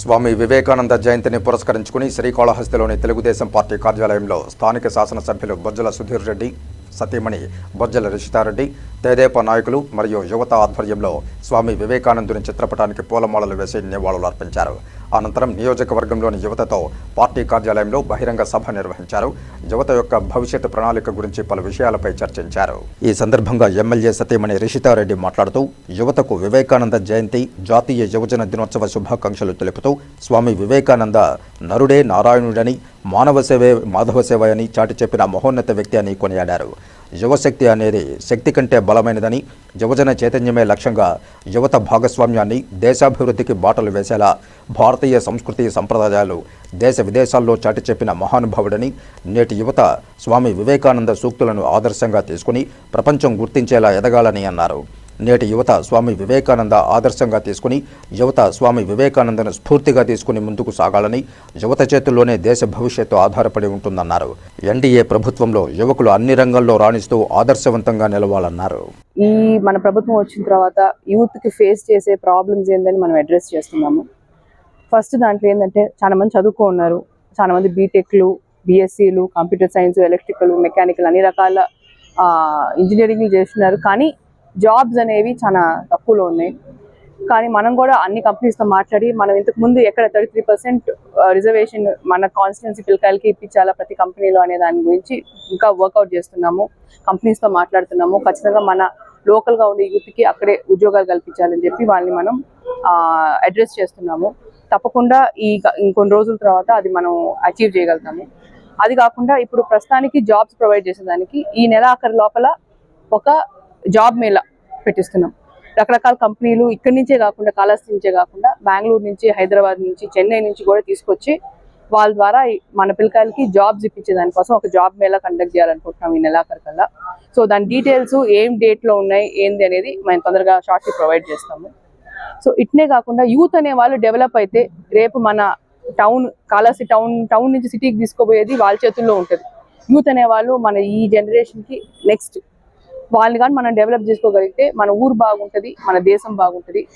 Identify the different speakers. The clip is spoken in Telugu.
Speaker 1: స్వామి వివేకానంద జయంతిని పురస్కరించుకుని శ్రీకాళహస్తిలోని తెలుగుదేశం పార్టీ కార్యాలయంలో స్థానిక శాసనసభ్యులు బొజ్జల సుధీర్ రెడ్డి సతీమణి బొజ్జల రిషితారెడ్డి తేదేప నాయకులు మరియు యువత ఆధ్వర్యంలో స్వామి వివేకానందుని చిత్రపటానికి పూలమాలలు వేసి నివాళులు అర్పించారు అనంతరం నియోజకవర్గంలోని యువతతో పార్టీ కార్యాలయంలో బహిరంగ సభ నిర్వహించారు. యువత యొక్క భవిష్యత్తు ప్రణాళిక గురించి పలు విషయాలపై చర్చించారు. ఈ సందర్భంగా ఎమ్మెల్యే సతీమణి రిషితారెడ్డి మాట్లాడుతూ యువతకు వివేకానంద జయంతి జాతీయ యువజన దినోత్సవ శుభాకాంక్షలు తెలుపుతూ స్వామి వివేకానంద నరుడే నారాయణుడని మానవ సేవే మాధవ సేవ అని చాటి చెప్పిన మహోన్నత వ్యక్తి అని కొనియాడారు. యువశక్తి అనేది శక్తి కంటే బలమైనదని యువజన చైతన్యమే లక్ష్యంగా యువత భాగస్వామ్యాన్ని దేశాభివృద్ధికి బాటలు వేసేలా భారతీయ సంస్కృతి సంప్రదాయాలు దేశ విదేశాల్లో చాటి చెప్పిన మహానుభావుడని నేటి యువత స్వామి వివేకానంద సూక్తులను ఆదర్శంగా తీసుకుని ప్రపంచం గుర్తించేలా ఎదగాలని అన్నారు. నేటి యువత స్వామి వివేకానంద ఆదర్శంగా తీసుకుని యువత స్వామి వివేకానందను స్ఫూర్తిగా తీసుకుని ముందుకు సాగాలని యువత చేతుల్లోనే దేశ భవిష్యత్తు ఆధారపడి ఉంటుందన్నారు. ఎన్డీఏ ప్రభుత్వంలో యువకులు అన్ని రంగాల్లో రాణిస్తూ ఆదర్శవంతంగా నిలవాలన్నారు.
Speaker 2: ఈ మన ప్రభుత్వం వచ్చిన తర్వాత యూత్కి ఫేస్ చేసే ప్రాబ్లమ్స్ ఏందని మనం అడ్రస్ చేస్తున్నాము. ఫస్ట్ దాంట్లో ఏంటంటే చాలా మంది చదువుకో ఉన్నారు. చాలా మంది బీటెక్లు బీఎస్సీలు కంప్యూటర్ సైన్స్ ఎలక్ట్రికల్ మెకానికల్ అన్ని రకాల ఇంజనీరింగ్లు చేస్తున్నారు. కానీ జాబ్స్ అనేవి చాలా తక్కువలో ఉన్నాయి. కానీ మనం కూడా అన్ని కంపెనీస్తో మాట్లాడి మనం ఇంతకు ముందు ఎక్కడ థర్టీ త్రీ పర్సెంట్ రిజర్వేషన్ మన కాన్స్టిట్యున్సీ పిల్లకాయలకి ఇప్పించాలా ప్రతి కంపెనీలో అనే దాని గురించి ఇంకా వర్కౌట్ చేస్తున్నాము. కంపెనీస్తో మాట్లాడుతున్నాము. ఖచ్చితంగా మన లోకల్గా ఉండే యూత్కి అక్కడే ఉద్యోగాలు కల్పించాలని చెప్పి వాళ్ళని మనం అడ్రస్ చేస్తున్నాము. తప్పకుండా ఈ ఇంకొన్ని రోజుల తర్వాత అది మనం అచీవ్ చేయగలుగుతాము. అది కాకుండా ఇప్పుడు ప్రస్తుతానికి జాబ్స్ ప్రొవైడ్ చేసేదానికి ఈ నెల ఆఖరి లోపల ఒక జాబ్ మేళా పెట్టిస్తున్నాం. రకరకాల కంపెనీలు ఇక్కడి నుంచే కాకుండా కాళహస్తి నుంచే కాకుండా బెంగళూరు నుంచి హైదరాబాద్ నుంచి చెన్నై నుంచి కూడా తీసుకొచ్చి వాళ్ళ ద్వారా మన పిల్లకాయలకి జాబ్స్ ఇప్పించే దానికోసం ఒక జాబ్ మేళా కండక్ట్ చేయాలనుకుంటున్నాం ఈ నెలాఖరికల్లా సో దాని డీటెయిల్స్ ఏం డేట్లో ఉన్నాయి ఏంది అనేది మేము తొందరగా షార్ట్లీ ప్రొవైడ్ చేస్తాము. సో ఇట్నే కాకుండా యూత్ అనే వాళ్ళు డెవలప్ అయితే రేపు మన టౌన్ కాళహస్తి టౌన్ టౌన్ నుంచి సిటీకి తీసుకోబోయేది వాళ్ళ చేతుల్లో ఉంటుంది. యూత్ అనే వాళ్ళు మన ఈ జనరేషన్కి నెక్స్ట్ వాళ్ళని కానీ మనం డెవలప్ చేసుకోగలిగితే మన ఊరు బాగుంటుంది మన దేశం బాగుంటుంది.